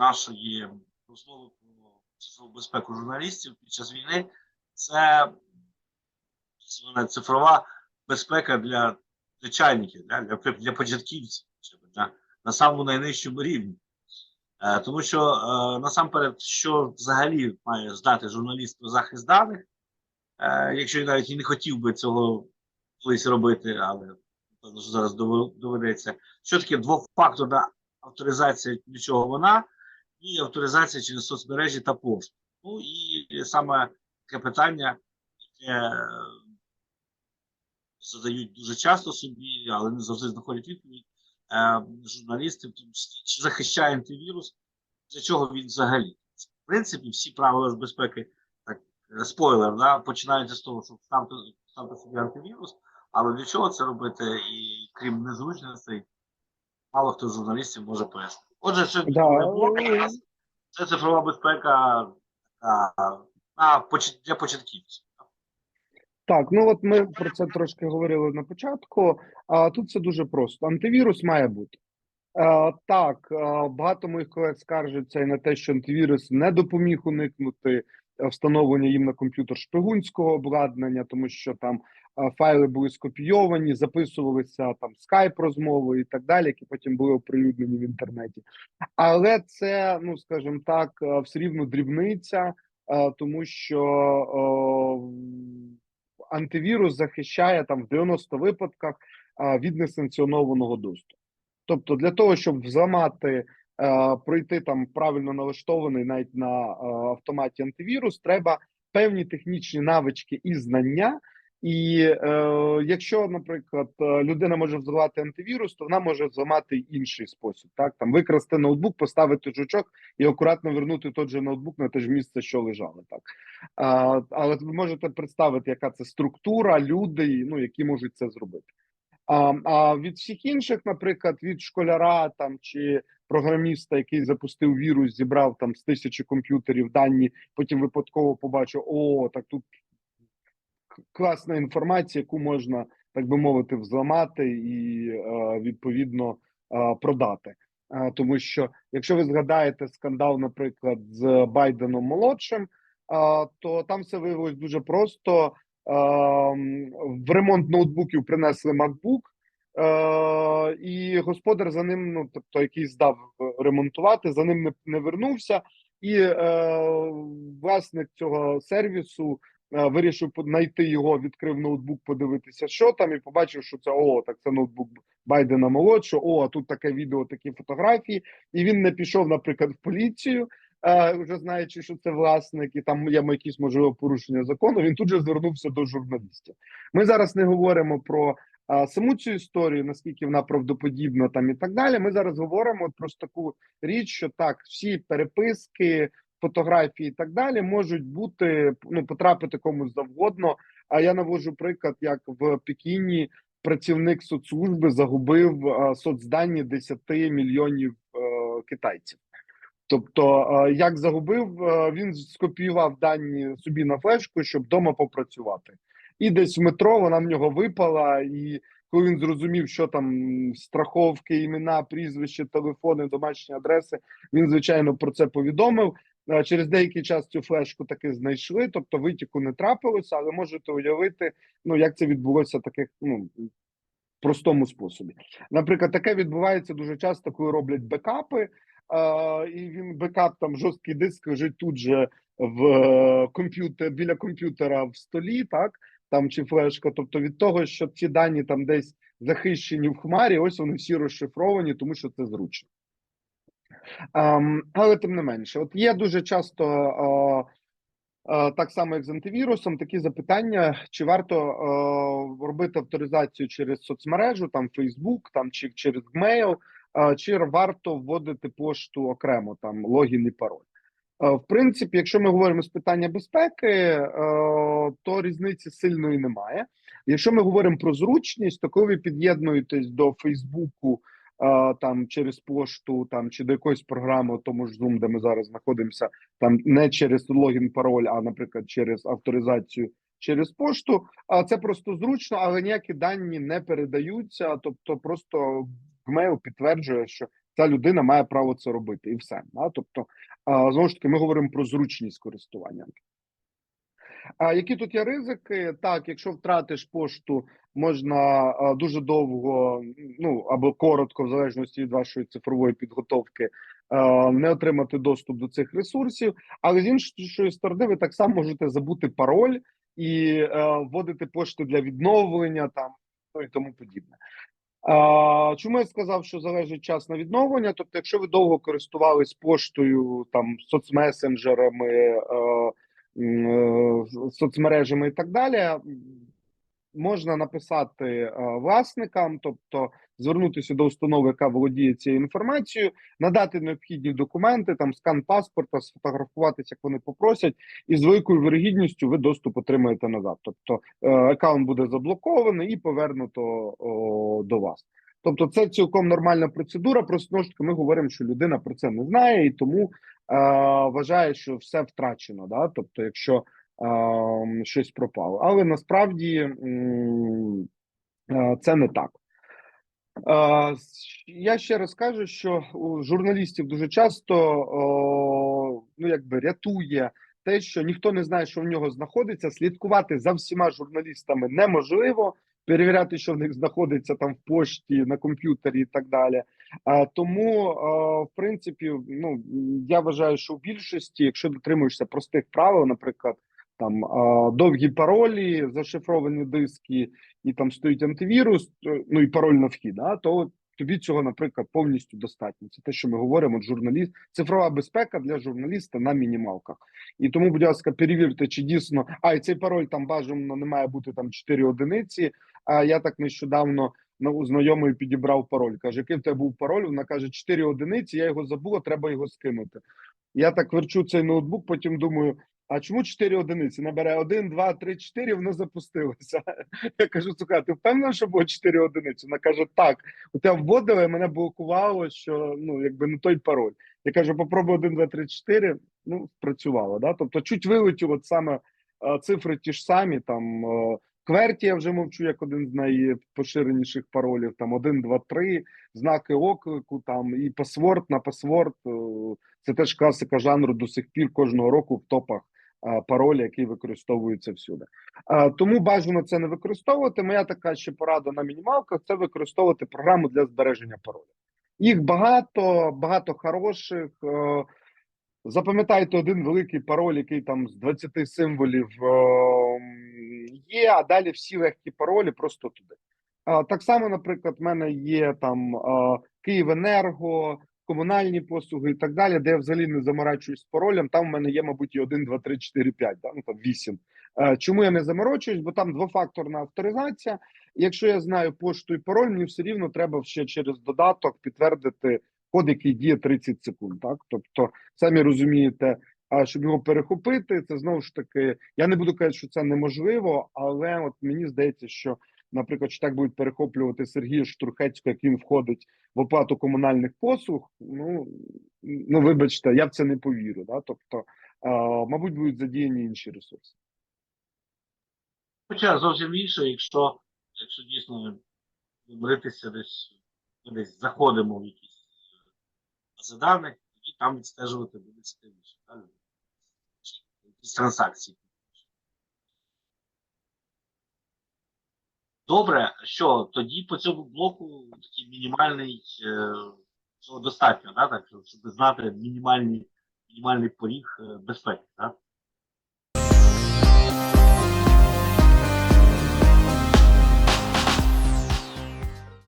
нашої розмови про цифрову безпеку журналістів під час війни це цифрова безпека для звичайників, для, для, для початківців, для, на самому найнижчому рівні. Е, тому що е, насамперед, що взагалі має знати журналіст про захист даних, е, якщо він навіть і не хотів би цього колись робити, але зараз дов- доведеться. Що таке двофакторна авторизація, для чого вона, і авторизація через соцмережі та пошту. Ну і саме таке питання, яке е, задають дуже часто собі, але не завжди знаходять відповідь. Е, журналісти, в тому числі, чи захищає антивірус, для чого він взагалі? В принципі, всі правила з безпеки, так, е, спойлер, да, починаються з того, що ставте, ставте собі антивірус, але для чого це робити, і крім незручностей, мало хто з журналістів може пояснити. Отже, сьогодні Да, це цифрова безпека а, для початківців. Так, ну от ми про це трошки говорили на початку. А тут все дуже просто. Антивірус має бути. Е, так, е, багато моїх колег скаржаться і на те, що антивірус не допоміг уникнути встановлення їм на комп'ютер шпигунського обладнання, тому що там е, файли були скопійовані, записувалися там скайп розмови і так далі, які потім були оприлюднені в інтернеті. Але це, ну скажімо так, е, все рівно дрібниця, е, тому що е, антивірус захищає там в 90 випадках е, від несанкціонованого доступу. Тобто, для того, щоб взламати, е, пройти там правильно налаштований навіть на е, автоматі антивірус, треба певні технічні навички і знання. І е, якщо, наприклад, е, людина може взламати антивірус, то вона може взламати інший спосіб. Так там викрасти ноутбук, поставити жучок і акуратно вернути той же ноутбук на те ж місце, що лежало. Так а, але ви можете представити, яка це структура, люди, ну які можуть це зробити. А, від всіх інших, наприклад, від школяра там чи програміста, який запустив вірус, зібрав там з тисячі комп'ютерів дані, потім випадково побачив: о, так тут класна інформація, яку можна, так би мовити, взламати і е, відповідно е, продати. Е, тому що, якщо ви згадаєте скандал, наприклад, з Байденом молодшим, то там все виявилось дуже просто. Ем, в ремонт ноутбуків принесли MacBook, е, і господар за ним, ну тобто, який здав ремонтувати, за ним не, не вернувся, і е, власник цього сервісу е, вирішив знайти його, відкрив ноутбук, подивитися, що там, і побачив, що це о, так це ноутбук Байдена молодшого. О, а тут таке відео, такі фотографії. І він не пішов, наприклад, в поліцію. Вже знаючи, що це власник, і там є якісь можливо порушення закону. Він тут же звернувся до журналістів. Ми зараз не говоримо про саму цю історію, наскільки вона правдоподібна, там і так далі. Ми зараз говоримо про таку річ, що так, всі переписки, фотографії і так далі можуть бути ну потрапити комусь завгодно. А я наводжу приклад, як в Пекіні працівник соцслужби загубив а, соцдані 10 мільйонів е, китайців. Тобто, е, як загубив, е, він скопіював дані собі на флешку, щоб вдома попрацювати. І десь в метро вона в нього випала. І коли він зрозумів, що там страховки, імена, прізвище, телефони, домашні адреси, він звичайно про це повідомив. Е, Через деякий час цю флешку таки знайшли, тобто витіку не трапилося, але можете уявити, ну як це відбулося таких ну простому способі. Наприклад, таке відбувається дуже часто, коли роблять бекапи. І він бекап там жорсткий диск лежить тут же в е, комп'ютер біля комп'ютера в столі, так там чи флешка. Тобто від того, що ці дані там десь захищені в хмарі, ось вони всі розшифровані, тому що це зручно. Um, але тим не менше, от є дуже часто uh, uh, так само, як з антивірусом, такі запитання: чи варто uh, робити авторизацію через соцмережу, там Facebook, там чи через Gmail, чи варто вводити пошту окремо, там логін і пароль. В принципі, якщо ми говоримо з питання безпеки, то різниці сильної немає. Якщо ми говоримо про зручність, то коли ви під'єднуєтесь до Фейсбуку там через пошту, там чи до якоїсь програми, тому ж Zoom, де ми зараз знаходимося, там не через логін, пароль, а наприклад, через авторизацію через пошту, а це просто зручно, але ніякі дані не передаються, тобто просто Gmail підтверджує, що ця людина має право це робити, і все. Да? Тобто, знову ж таки, ми говоримо про зручність користування. А які тут є ризики? Так, якщо втратиш пошту, можна дуже довго, ну або коротко, в залежності від вашої цифрової підготовки, не отримати доступ до цих ресурсів. Але з іншої сторони, ви так само можете забути пароль і е, вводити пошти для відновлення там ну і тому подібне. А, чому я сказав, що залежить час на відновлення? Тобто, якщо ви довго користувались поштою, там соцмесенджерами, е, соцмережами і так далі, можна написати власникам, тобто звернутися до установи, яка володіє цією інформацією, надати необхідні документи, там скан паспорта, сфотографуватися, як вони попросять, і з великою вирогідністю ви доступ отримаєте назад. Тобто е, аккаунт буде заблокований і повернуто о, до вас. Тобто, це цілком нормальна процедура. Просто таки, ми говоримо, що людина про це не знає і тому е, вважає, що все втрачено. Да? Тобто, якщо е, щось пропало, але насправді е, це не так. Я ще раз кажу, що у журналістів дуже часто ну якби рятує те, що ніхто не знає, що в нього знаходиться. Слідкувати за всіма журналістами неможливо, перевіряти, що в них знаходиться там в пошті, на комп'ютері і так далі. А, тому, в принципі, ну я вважаю, що в більшості, якщо дотримуєшся простих правил, наприклад, там довгі паролі, зашифровані диски, і там стоїть антивірус, ну і пароль на вхід, да, то тобі цього, наприклад, повністю достатньо. Це те, що ми говоримо. Журналіст, цифрова безпека для журналіста на мінімалках. І тому, будь ласка, перевірте, чи дійсно а і цей пароль там бажано не має бути там 4 одиниці. А я так нещодавно на у знайомої підібрав пароль. Каже, який в тебе був пароль? Вона каже, 4 одиниці. Я його забула, треба його скинути. Я так верчу цей ноутбук, потім думаю. А чому 4 одиниці? Набере 1, 2, 3, 4, воно запустилося. Я кажу, сука, ти впевнена, що було 4 одиниці? Вона каже, так. У тебе вводили, мене блокувало, що ну якби не той пароль. Я кажу, попробуй 1, 2, 3, 4, ну, спрацювало. Да? Тобто, чуть вилетіло саме е, цифри ті ж самі, там е, кверті, я вже мовчу, як один з найпоширеніших паролів, там 1, 2, 3, знаки оклику, там і пасворд на пасворд. е, Це теж класика жанру до сих пір кожного року в топах паролі, який використовується всюди. Тому бажано це не використовувати. Моя така ще порада на мінімалках це використовувати програму для збереження паролів. Їх багато, багато хороших. Запам'ятайте один великий пароль, який там з 20 символів є, а далі всі легкі паролі просто туди. Так само, наприклад, в мене є там Київенерго, комунальні послуги і так далі, де я взагалі не заморачуюсь з паролем. Там в мене є, мабуть, і 1, 2, 3, 4, 5, да? ну там 8. Е, чому я не заморочуюсь? Бо там двофакторна авторизація. Якщо я знаю пошту і пароль, мені все рівно треба ще через додаток підтвердити код, який діє 30 секунд. Так, тобто, самі розумієте, а щоб його перехопити, це знову ж таки. Я не буду казати, що це неможливо, але от мені здається, що, наприклад, що так будуть перехоплювати Сергія Штурхецького, як він входить в оплату комунальних послуг. Ну ну вибачте, я в це не повірю. Да? Тобто, а, мабуть, будуть задіяні інші ресурси. Хоча зовсім інше, якщо, якщо дійсно миритися десь, десь заходимо в якісь бази даних, тоді там відстежувати буде цікавіше. Якісь транзакції. Добре, що тоді по цьому блоку такий мінімальний е, цього достатньо, да, так, щоб знати мінімальний, мінімальний поріг е, безпеки. Так?